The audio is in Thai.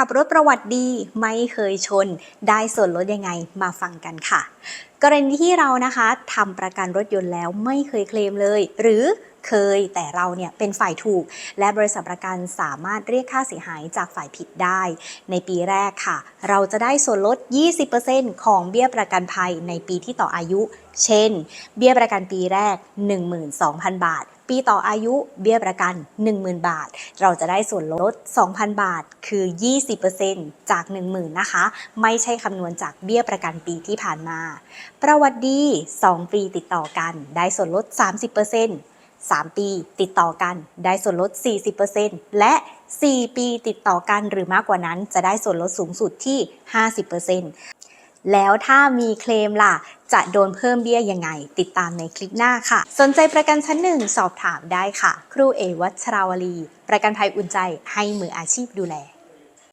ขับรถประวัติดีไม่เคยชน ได้ส่วนลดยังไงมาฟังกันค่ะ กรณีที่เรานะคะทำประกันรถยนต์แล้วไม่เคยเคลมเลย หรือเคยแต่เราเนี่ยเป็นฝ่ายถูก และบริษัทประกันสามารถเรียกค่าเสียหายจากฝ่ายผิดได้ ในปีแรกค่ะ เราจะได้ส่วนลด 20%ของเบี้ยประกันภัยในปีที่ต่ออายุ เช่น เบี้ยประกันปีแรก 12,000 บาท ปีต่ออายุเบี้ยประกัน 10,000 บาท เราจะได้ส่วนลด 2,000 บาท คือ 20%จาก 10,000 นะคะ ไม่ใช่คำนวณจากเบี้ยประกันปีที่ผ่านมาประวัติดี 2 ปีติดต่อกัน ได้ส่วนลด 30% 3 ปีติดต่อกันได้ส่วนลด 40%และ 4 ปีติดต่อกันหรือมากกว่านั้นจะได้ส่วนลดสูงสุดที่ 50%แล้วถ้ามีเคลมล่ะ จะโดนเพิ่มเบี้ยยังไง ติดตามในคลิปหน้าค่ะ สนใจประกันชั้นหนึ่งสอบถามได้ค่ะ ครูเอวัชราวลี ประกันภัยอุ่นใจให้มืออาชีพดูแล